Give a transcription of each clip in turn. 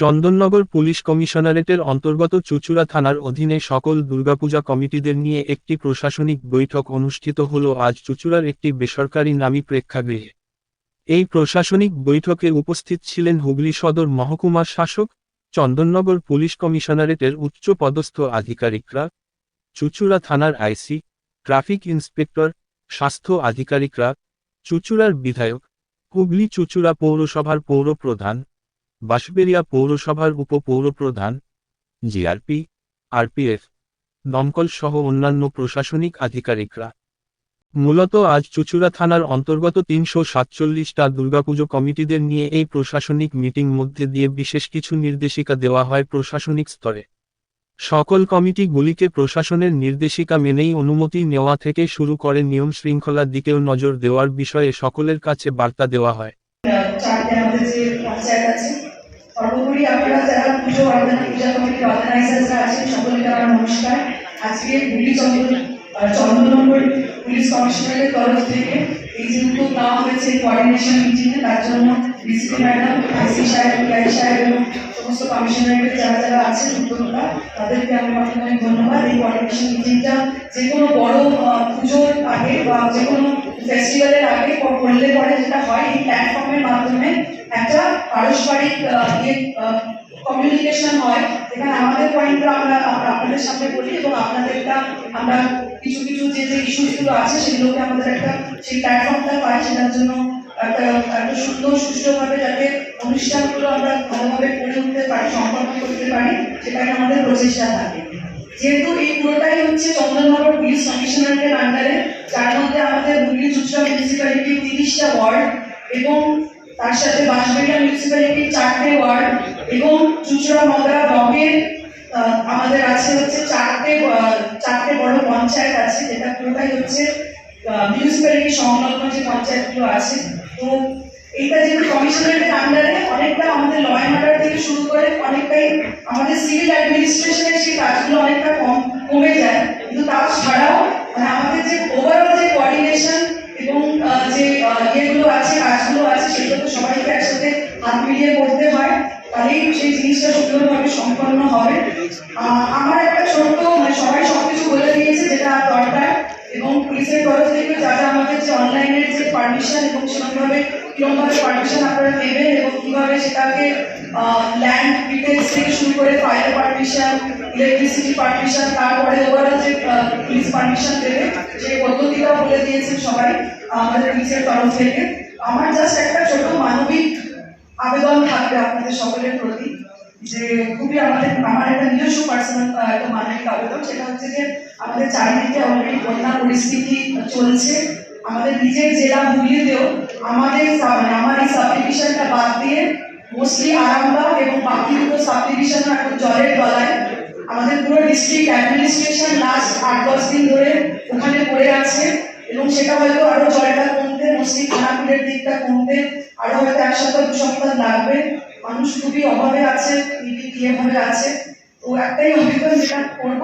Chandannagar police কমিশনারেটের অন্তর্গত চুচুড়া থানার অধীনে সকল দুর্গাপূজা কমিটিদের নিয়ে একটি প্রশাসনিক বৈঠক অনুষ্ঠিত হল আজ চুচুড়ার একটি বেসরকারি নামী প্রেক্ষাগৃহে। এই প্রশাসনিক বৈঠকে উপস্থিত ছিলেন হুগলি সদর মহকুমার শাসক, চন্দননগর পুলিশ কমিশনারেটের উচ্চ পদস্থ আধিকারিকরা, চুচুড়া থানার আইসি, ট্রাফিক ইন্সপেক্টর, স্বাস্থ্য আধিকারিকরা, চুচুড়ার বিধায়ক, হুগলি চুচুড়া পৌরসভার পৌর প্রধান বাঁশবেড়িয়া পৌরসভার উপপৌরপ্রধান, জিআরপি, আরপিএফ, দমকল সহ অন্যান্য প্রশাসনিক আধিকারিকরা। মূলত আজ চুচুড়া থানার অন্তর্গত তিনশো সাতচল্লিশটা দুর্গাপুজো কমিটিদের নিয়ে এই প্রশাসনিক মিটিং মধ্যে দিয়ে বিশেষ কিছু নির্দেশিকা দেওয়া হয় প্রশাসনিক স্তরে। সকল কমিটিগুলিকে প্রশাসনের নির্দেশিকা মেনেই অনুমতি নেওয়া থেকে শুরু করে নিয়ম শৃঙ্খলার দিকেও নজর দেওয়ার বিষয়ে সকলের কাছে বার্তা দেওয়া হয়। সর্বোপরি আপনারা যারা পুজো অর্থাৎ পূজা কমিটির অর্গানাইজাররা আছেন, সকলকে আমার নমস্কার। আজকে পুলিশ চন্দ্র চন্দ্রনগর পুলিশ কমিশনারের তরফ থেকে এই যেহেতু তা নেওয়া হয়েছে কোঅর্ডিনেশন মিটিংয়ে তার জন্য ডিসিপি ম্যাডাম আইসি সাহেব পিআই সাহেব সমস্ত কমিশনারের যারা যারা আছেন উদ্যোক্তা তাদেরকে আমি অনেক ধন্যবাদ এই কোঅর্ডিনেশন মিটিংটা যে কোনো বড় পুজোর আগে বা যে কোনো ফেস্টিভ্যালের আগে করলে পরে যেটা হয় এই প্ল্যাটফর্মের মাধ্যমে একটা পারস্পরিক ইয়ে কমিউনিকেশন হয় যেখানে আমাদের পয়েন্টগুলো আমরা আমরা আপনাদের সামনে বলি এবং আপনাদেরটা আমরা কিছু কিছু যে যে ইস্যুসগুলো আছে, সেগুলোকে আমাদের একটা সেই প্ল্যাটফর্মটা পাই সেটার জন্য একটা একটা সুন্দর সুষ্ঠুভাবে যাতে অনুষ্ঠানগুলো আমরা ভালোভাবে করে উঠতে পারি, সম্পন্ন করতে পারি সেটাকে আমাদের প্রচেষ্টা থাকে। যেহেতু এই পুরোটাই হচ্ছে চন্দননগর পুলিশ কমিশনারেটের আন্ডারে যার মধ্যে আমাদের হুগলি চুচড়া মিউনিসিপ্যালিটি তিরিশটা ওয়ার্ড এবং তার সাথে বাঁশবেড়িয়া মিউনিসিপ্যালিটির চারটে ওয়ার্ড এবং চুচড়া মগরা ব্লকের আমাদের আছে হচ্ছে চারটে চারটে বড় পঞ্চায়েত আছে, যেটা পুরোটাই হচ্ছে মিউনিসিপ্যালিটি সংলগ্ন যে পঞ্চায়েতগুলো আছে। তো এইটা যেহেতু কমিশনারেটের আন্ডারে অনেকটা আমাদের ল অ্যান্ড থেকে শুরু করে অনেকটাই আমাদের সিভিল অ্যাডমিনিস্ট্রেশনের সেই কাজগুলো অনেকটা কম, কমে যায়। কিন্তু তা ছাড়াও মানে আমাদের যে ওভারঅল যে কোঅর্ডিনেশন এবং যে ইয়েগুলো আছে, কাজগুলো আছে, সেগুলো তো সবাইকে একসাথে হাত মিলিয়ে করতে হয়। তাহলেই সেই জিনিসটা সুন্দরভাবে সম্পন্ন হবে। আমার একটা ছোট্ট মানে সবাই সবকিছু বলে দিয়েছে যে পারমিশন এবং পারমিশন আপনারা এবং কীভাবে সেটাকে ল্যান্ড ডিটেলস শুরু করে ফায়ার পারমিশন ইলেকট্রিসিটি পারমিশন তারপরে ওভারঅল যে পুলিশ পারমিশন দেবে, সেই পদ্ধতিটাও বলে দিয়েছেন সবাই, আমাদের পুলিশের তরফ থেকে। আমার জাস্ট একটা ছোট মানবিক আবেদন থাকবে আপনাদের সকলের প্রতি, যে খুবই আমাদের, আমার একটা নিজস্ব পার্সোনাল একটা মানবিক আবেদন সেটা হচ্ছে যে আমাদের চারিদিকে অলরেডি বন্যা পরিস্থিতি চলছে। আমাদের নিজের জেলা হুগলিতেও আমাদের মানে আমার এই সাব ডিভিশনটা বাদ দিয়ে মোস্টলি আরামবাগ এবং বাকি দুটো সাব ডিভিশন এখন জলের তলায়। আমাদের পুরো ডিস্ট্রিক্ট অ্যাডমিনিস্ট্রেশন লাস্ট আট, দশ দিন ধরে ওখানে পড়ে আছে এবং সেটা হয়তো আরও জলটা কমতে মোস্টলি খানাপুরের দিকটা কমতে, আরও হয়তো এক সপ্তাহ দু সপ্তাহ লাগবে। মানুষ খুবই অভাবে আছে ইয়েভাবে আছে। তো একটাই অভিজ্ঞতা যেটা করব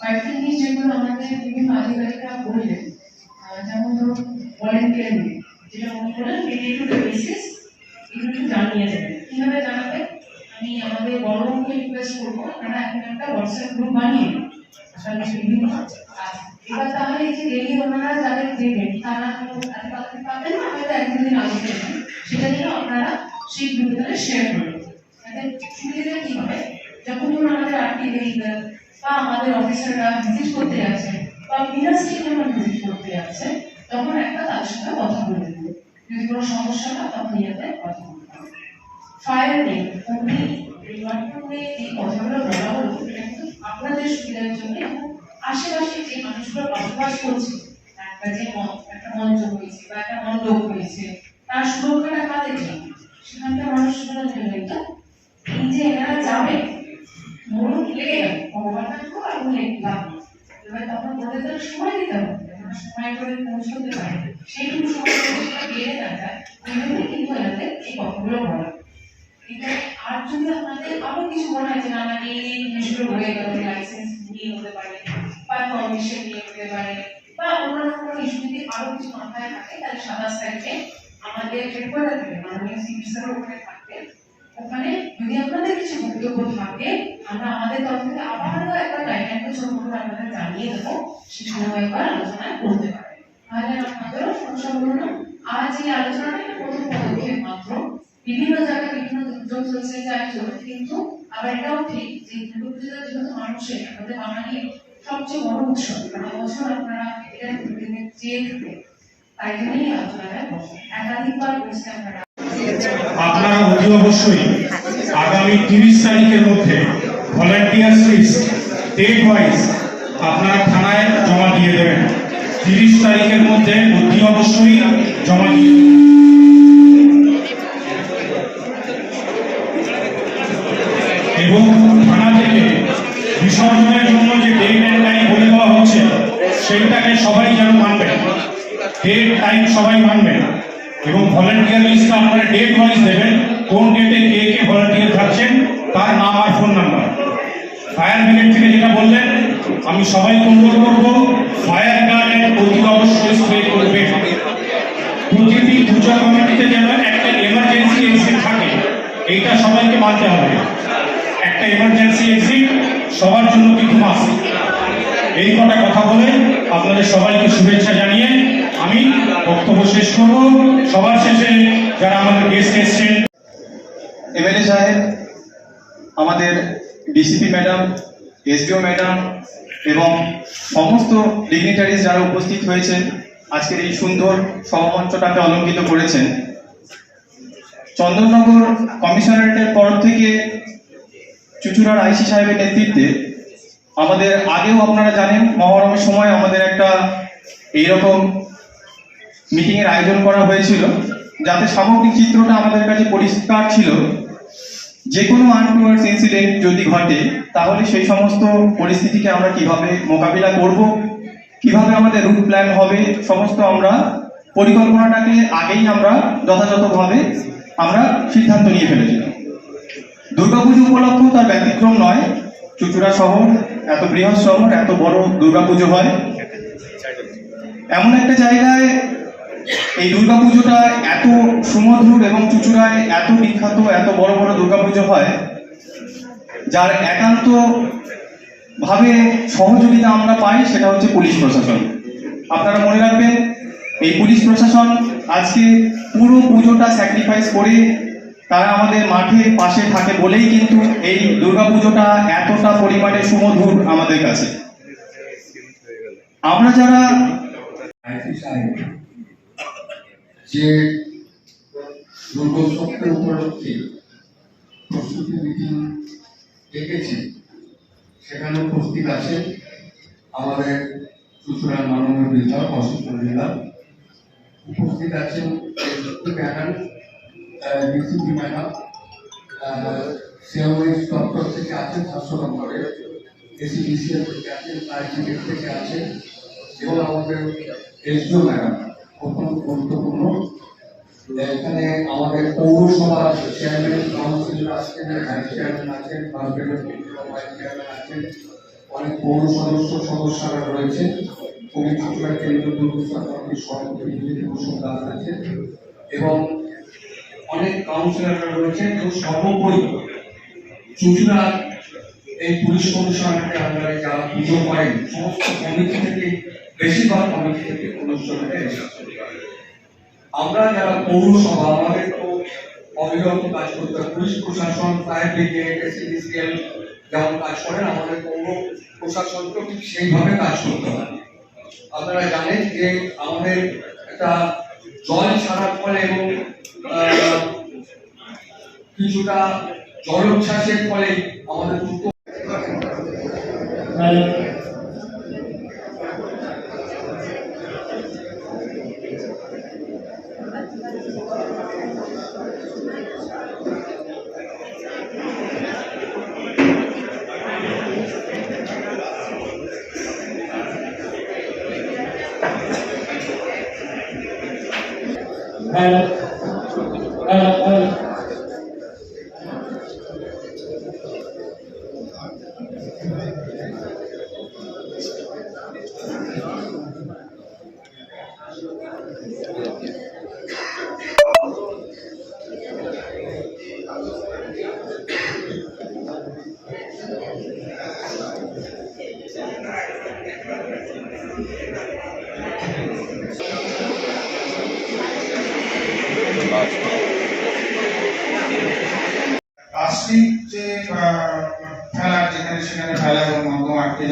কয়েকটি জিনিস আমাদের বিভিন্ন আধিকারিকরা যেমন ধরুন ভলেন্টিয়ারিং যেটা বেসিস জানিয়ে দেবেন। কীভাবে জানাবেন? আমি আমাদের বড়কে রিকোয়েস্ট করব এখন একটা হোয়াটসঅ্যাপ গ্রুপ বানিয়ে। আপনাদের বিভিন্ন এবার তাহলে এই যে ডেলি ওনারা যাদের দেবেন, তারা পাবেন না হয়তো এক দুদিন আগে সেটা আপনারা সেই গ্রুপে শেয়ার করবেন তাতে সুবিধা কি হবে? যখন ধরুন আমাদের এই বা আমাদের অফিসাররা ভিজিট করতে যাচ্ছে বা ইন্ডাস্ট্রি যখন ভিজিট করতে যাচ্ছে, তখন একটা তাদের সাথে কথা বলে দেবে। যদি কোনো সমস্যা হয়, তখন ইয়াতে কথা বলতে হবে ফায়ার নেই এই ওয়ার্ডরুমে এই কথাগুলো বলা হলো আপনাদের সুবিধার জন্য আশেপাশে যে মানুষগুলো বসবাস করছে, একটা যে একটা মঞ্চ হয়েছে বা একটা মণ্ডপ হয়েছে, তার সুরক্ষাটা কাদের জন্য? সেখানকার মানুষগুলোর জন্যই তো এই যে এনারা যাবে মরুন লেগে গেল। ভগবান থাকব আর লেগলাম এবার তখন ওদের তো সময় দিতে হবে সময় করে পৌঁছতে পারে। সেইটুকু সময় সেটা না যায় ওই কিন্তু এনাদের এই কথাগুলো বলা। এটা আর যদি আপনাদের আরও কিছু মনে হয় যে, না না, এই জিনিসগুলো রয়ে গেল লাইসেন্স নিয়ে হতে পারে বা পারমিশন নিয়ে হতে পারে বা অন্যান্য কোনো ইস্যু যদি আরও কিছু মাথায় থাকে, তাহলে সাতাশ তারিখে আমাদের হেডকোয়ার্টার থেকে মাননীয় সিপি স্যার ওখানে থাকবেন ওখানে যদি আপনাদের কিছু বক্তব্য থাকে, আমরা আমাদের তরফ থেকে আবারও একবার গাইডলাইন ছোট আপনাদের জানিয়ে দেবো। সেখানেও একবার আলোচনা করতে পারে তাহলে আপনাদেরও সমস্যা আজ এই আলোচনাটা একটা প্রথম পদক্ষেপ মাত্র। বিভিন্ন জায়গায় বিভিন্ন দুর্যোগ চলছে যাই চলছে কিন্তু আবার এটাও ঠিক যে দুর্যোগটা যেহেতু মানুষের, আমাদের বাঙালির সবচেয়ে বড় উৎসব। বছর আপনারা এটা থাকেন। তাই আপনারা অতি অবশ্যই আগামী তিরিশ তারিখের মধ্যে ভলান্টিয়ার্স লিস্ট ডেট ওয়াইজ আপনারা থানায় জমা দিয়ে দেবেন। তিরিশ তারিখের মধ্যে অতি অবশ্যই জমা দিয়ে এবং থানা থেকে বিসর্জনের জন্য যে ডেট এন্ড টাইম বলে দেওয়া হচ্ছে, সেইটাকে সবাই যেন মানবেন ডেট টাইম সবাই মানবেন এবং ভলান্টিয়ার লিস্টটা আপনারা ডেট ওয়াইজ দেবেন, কোন ডেটে কে কে ভলান্টিয়ার থাকছেন, তার নাম আর ফোন নাম্বার ফায়ার ব্রিগেড থেকে যেটা বললেন, আমি সবাইকে অনুরোধ করব ফায়ার গার্ডের অতি অবশ্যই স্প্রে করবে। প্রতিটি পূজা কমিটিতে যেন একটা এমার্জেন্সি এক্সিট থাকে, এইটা সবাইকে মানতে হবে। একটা এমার্জেন্সি এক্সিট সবার জন্য কিন্তু মাস্ক এই কটা কথা বলে আপনাদের সবাইকে শুভেচ্ছা জানিয়ে আমি বক্তব্য শেষ করব। সবার শেষে যারা আমাদের গেস্ট এসছেন, এমএলএ সাহেব, আমাদের ডিসিপি ম্যাডাম এসডিও ম্যাডাম এবং সমস্ত ডিগনিটারিজ যারা উপস্থিত হয়েছেন, আজকের এই সুন্দর সভামঞ্চটাকে অলঙ্কিত করেছেন। চন্দননগর কমিশনারেটের তরফ থেকে চুচুড়ার আইসি সাহেবের নেতৃত্বে আমাদের আগেও আপনারা জানেন, মহরমের সময় আমাদের একটা এইরকম মিটিং এর আয়োজন করা হয়েছিল, যাতে সামগ্রিক চিত্রটা আমাদের কাছে পরিষ্কার ছিল। যে কোনো আনটুয়ার্স ইনসিডেন্ট যদি ঘটে, তাহলে সেই সমস্ত পরিস্থিতিকে আমরা কীভাবে মোকাবিলা করব, কীভাবে আমাদের রুট প্ল্যান হবে, সমস্ত আমরা পরিকল্পনাটাকে আগেই আমরা যথাযথভাবে আমরা সিদ্ধান্ত নিয়ে ফেলেছিলাম। দুর্গাপুজো উপলক্ষ তার ব্যতিক্রম নয়। চুচুড়া শহর, এত বৃহৎ শহর, এত বড় দুর্গাপুজো হয়। এমন একটা জায়গায় এই দুর্গাপুজোটা এত সুমধুর এবং চুচুড়ায় এত বিখ্যাত, এত বড় বড় দুর্গাপুজো হয়, যার একান্ত ভাবে সহযোগিতা আমরা পাই সেটা হচ্ছে পুলিশ প্রশাসন। আপনারা মনে রাখবেন, এই পুলিশ প্রশাসন আজকে পুরো পুজোটা স্যাক্রিফাইস করে তারা আমাদের মাঠে পাশে থাকে বলেই কিন্তু এই দুর্গাপুজোটা এতটা পরিমাণে সুমধুর আমাদের কাছে। আমরা যারা যে দুর্গোৎসবকে উপলক্ষে প্রস্তুতি মিটিং ডেকেছে, সেখানে উপস্থিত আছে আমাদের চুচুড়ার মাননীয় বিধায়ক অসিত জেলা উপস্থিত আছেন ম্যাডাম ডিসিপি ম্যাডাম সিএমএস দপ্তর থেকে আছেন, স্বাস্থ্য দপ্তরের এসিডিসিএল থেকে আছেন আইজিএফ থেকে আছেন, এবং আমাদের এসডিও ম্যাডাম। অত্যন্ত গুরুত্বপূর্ণ। এখানে আমাদের পৌরসভা চেয়ারম্যান কাউন্সিলর আছেন ভাইস চেয়ারম্যান আছেন অনেক পৌর সদস্য সদস্যরা চট্টগ্রাম কেন্দ্রীয় দুর্গোৎসব কমিটির সভাপতি বিভূতিভূষণ দাস আছেন এবং অনেক কাউন্সিলররা রয়েছেন এবং সর্বোপরি চুচুড়ার এই পুলিশ কমিশনারকে আমরা যারা পুজো করেন, সমস্ত কমিটি থেকে বেশিরভাগ কমিটি থেকে অনুষ্ঠানটা আমরা যারা পৌরসভা, আমাদের তো অবিরত কাজ করতে পুলিশ প্রশাসন, ফায়ার ব্রিগেড এসিডিসিএল যেমন কাজ করেন, আমাদের পৌর প্রশাসনকেও ঠিক সেইভাবে কাজ করতে হয় আপনারা জানেন যে আমাদের একটা জল ছাড়ার ফলে এবং কিছুটা জলোচ্ছ্বাসের ফলে আমাদের দুটো and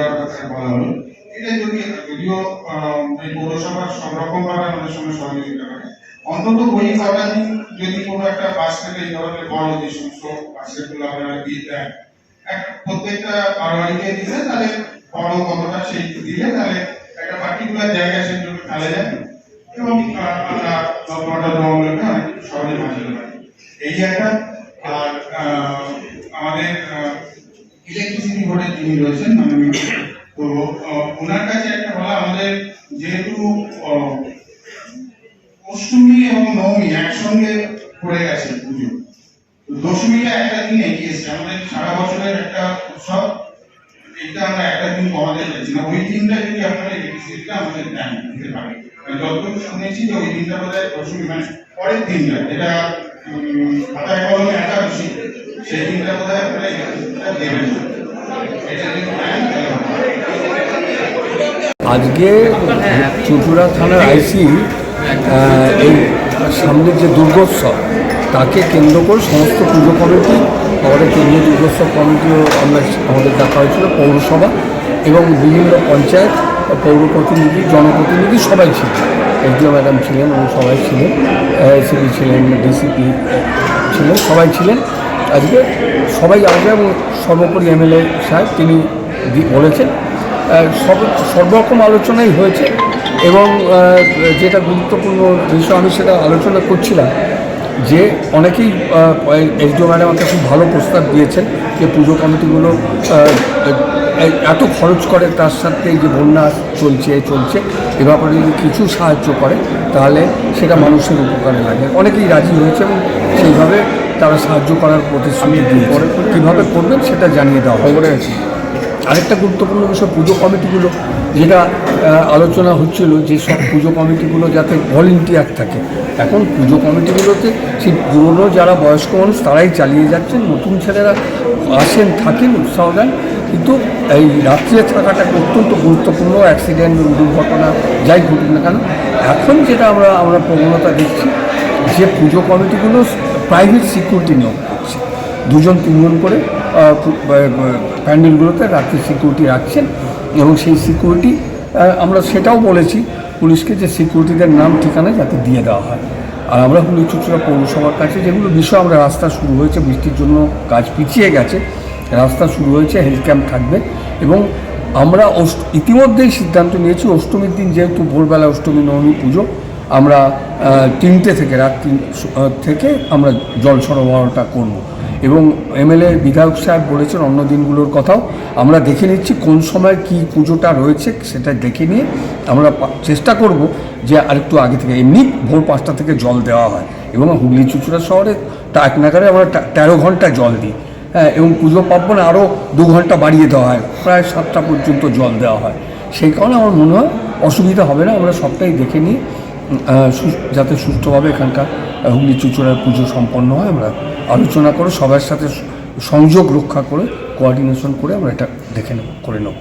যাওয়ার কথা বলা হলো এটা যদি যদিও এই পৌরসভা সব রকম ভাবে আমাদের সঙ্গে সহযোগিতা করে। অন্তত ওই কটা দিন যদি কোনো একটা বাস্কেটে এই ধরনের বড় যে সমস্ত বাস্কেটগুলো আপনারা দিয়ে দেন প্রত্যেকটা বাড়িতে দিলে তাহলে বড় কতটা সেই দিলে তাহলে একটা পার্টিকুলার জায়গায় সেগুলো ফেলা যায় এবং আমরা নর্দমাটা জমাগুলোকে অনেক সহজে বাঁচাতে পারি এই একটা, আর আমাদের ইলেকট্রিসিটি বোর্ডের যিনি রয়েছেন? মাননীয় তো ওনার কাছে একটা বলা, আমাদের যেহেতু অষ্টমী এবং নবমী একসঙ্গে পড়ে গেছে পুজো। দশমীটা একটা দিন এগিয়ে এসছে। আমাদের সারা বছরের একটা উৎসব, এটা আমরা একটা দিন কমাতে চাইছি না, ওই দিনটা যদি আপনারা ইলেকট্রিসিটিটা আমাদের দেন দিতে পারেন। মানে যতটুকু শুনেছি যে ওই দিনটা বোধ হয় দশমী মানে পরের দিনটা, যেটা খাতায় কলমে একাদশী সেই দিনটা আপনারা দেবেন আজকে চুচুড়া থানার আইসি এই সামনের যে দুর্গোৎসব, তাকে কেন্দ্র করে সমস্ত পুজো কমিটি, আমাদের কেন্দ্রীয় দুর্গোৎসব কমিটিও আমরা আমাদের ডাকা হয়েছিল, পৌরসভা এবং বিভিন্ন পঞ্চায়েত পৌর প্রতিনিধি, জনপ্রতিনিধি সবাই ছিলেন এসডিও ম্যাডাম ছিলেন এবং সবাই ছিলেন এসিপি ছিলেন, ডিসিপি ছিলেন, সবাই ছিলেন। আজকে সবাই আসবে এবং সর্বোপরি এমএলএ সাহেব তিনি বলেছেন। সব সর্বরকম আলোচনাই হয়েছে এবং যেটা গুরুত্বপূর্ণ বিষয় আমি সেটা আলোচনা করছিলাম যে অনেকেই এসডিও ম্যাডাম আমাকে খুব ভালো প্রস্তাব দিয়েছেন যে পুজো কমিটিগুলো এত খরচ করে তার সাথে এই যে বন্যা চলছে চলছে এ ব্যাপারে যদি কিছু সাহায্য করে তাহলে সেটা মানুষের উপকারে লাগে। অনেকেই রাজি হয়েছে এবং সেইভাবে তারা সাহায্য করার প্রতিশ্রুতি দিয়েছে। কীভাবে করবেন সেটা জানিয়ে দেওয়া হবে আরেকটা গুরুত্বপূর্ণ বিষয়, পুজো কমিটিগুলো, যেটা আলোচনা হচ্ছিল যে সব পুজো কমিটিগুলো যাতে ভলেন্টিয়ার থাকে। এখন পুজো কমিটিগুলোতে সেই পুরনো যারা বয়স্ক মানুষ, তারাই চালিয়ে যাচ্ছেন, নতুন ছেলেরা আসেন, থাকেন, উৎসাহ দেন। কিন্তু এই রাত্রে থাকাটা অত্যন্ত গুরুত্বপূর্ণ, অ্যাক্সিডেন্ট, দুর্ঘটনা, যাই ঘটুক না কেন, এখন যেটা আমরা আমরা প্রবণতা দেখছি, যে পুজো কমিটিগুলো প্রাইভেট সিকিউরিটি নিয়োগ করছে দুজন তিনজন করে প্যান্ডেলগুলোতে রাত্রি সিকিউরিটি রাখছেন এবং সেই সিকিউরিটি আমরা সেটাও বলেছি পুলিশকে যে সিকিউরিটিদের নাম, ঠিকানা যাতে দিয়ে দেওয়া হয়। আর আমরা হুলি চুচুড়া পৌরসভার কাছে যেগুলো বিষয়, আমরা রাস্তা শুরু হয়েছে, বৃষ্টির জন্য কাজ পিছিয়ে গেছে, রাস্তা শুরু হয়েছে হেলথ ক্যাম্প থাকবে এবং আমরা ইতিমধ্যেই সিদ্ধান্ত নিয়েছি অষ্টমীর দিন যেহেতু ভোরবেলা অষ্টমী নবমী পুজো আমরা তিনটে থেকে, রাত তিন থেকে আমরা জল সরবরাহটা করব। এবং এমএলএ বিধায়ক সাহেব বলেছেন অন্য দিনগুলোর কথাও, আমরা দেখে নিচ্ছি কোন সময় কি পুজোটা রয়েছে, সেটা দেখে নিয়ে আমরা চেষ্টা করব যে আরেকটু আগে থেকে, এমনি ভোর পাঁচটা থেকে জল দেওয়া হয়। এবং হুগলি চুচুড়া শহরে তা এক নাগারে আমরা তেরো ঘণ্টা জল দিই। হ্যাঁ এবং পুজো পার্বণে আরও দু ঘণ্টা বাড়িয়ে দেওয়া হয়, প্রায় সাতটা পর্যন্ত জল দেওয়া হয়। সেই কারণে আমার মনে হয় অসুবিধা হবে না, আমরা সবটাই দেখে নিই। যাতে সুষ্ঠুভাবে এখানকার হুগলি চুচুড়ার পুজো সম্পন্ন হয়, আমরা আলোচনা করে সবার সাথে সংযোগ রক্ষা করে কোঅর্ডিনেশন করে আমরা এটা দেখে নেব, করে নেব।